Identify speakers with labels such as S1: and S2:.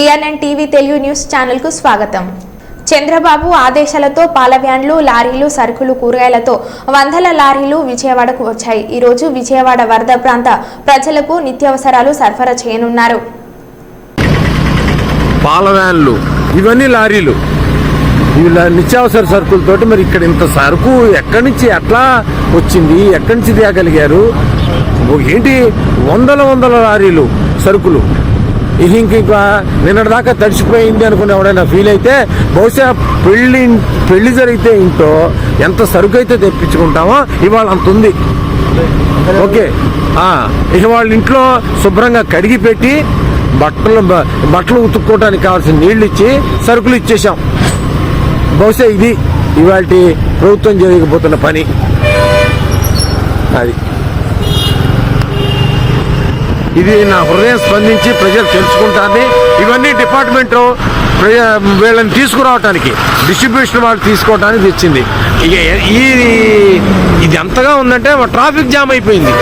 S1: DNN TV Telugu news ఛానల్కు స్వాగతం. చంద్రబాబు ఆదేశాలతో పాల వ్యాన్లు లారీలు సరుకులు కూరగాయలతో వందల లారీలు విజయవాడకు వచ్చాయి. ఈ రోజు విజయవాడ వరద ప్రాంత ప్రజలకు నిత్యావసరాలు సరఫరా చేయనున్నారు.
S2: పాల వ్యాన్లు ఇవన్నీ లారీలు. నిత్యావసర సరుకులతో మరి ఇక్కడ ఇంత సరుకు ఎక్కడి నుంచి ఎట్లా వచ్చింది? ఎక్కడి నుంచి తీయగలిగారు ఏంటి? వందల వందల లారీలు సరుకులు. ఇది ఇంక ఇంకా నిన్నటిదాకా తడిచిపోయింది అనుకుని ఎవడైనా ఫీల్ అయితే బహుశా పెళ్ళి పెళ్ళి జరిగితే ఇంట్లో ఎంత సరుకు అయితే తెప్పించుకుంటామో ఇవాళ అంత ఉంది. ఓకే. ఇక వాళ్ళ ఇంట్లో శుభ్రంగా కడిగి పెట్టి బట్టలు బట్టలు ఉతుక్కోవడానికి కావాల్సిన నీళ్ళు ఇచ్చి సరుకులు ఇచ్చేసాం బహుశా ఇది ఇవాళ ప్రభుత్వం చేయకపోతున్న పని. అది. ఇది నా హృదయం స్పందించి ప్రజలు తెలుసుకుంటుంది. ఇవన్నీ డిపార్ట్మెంట్ వీళ్ళని తీసుకురావటానికి డిస్ట్రిబ్యూషన్ వాళ్ళు తీసుకోవడానికి తెచ్చింది. ఇక ఈ ఇది ఎంతగా ఉందంటే ట్రాఫిక్ జామ్ అయిపోయింది.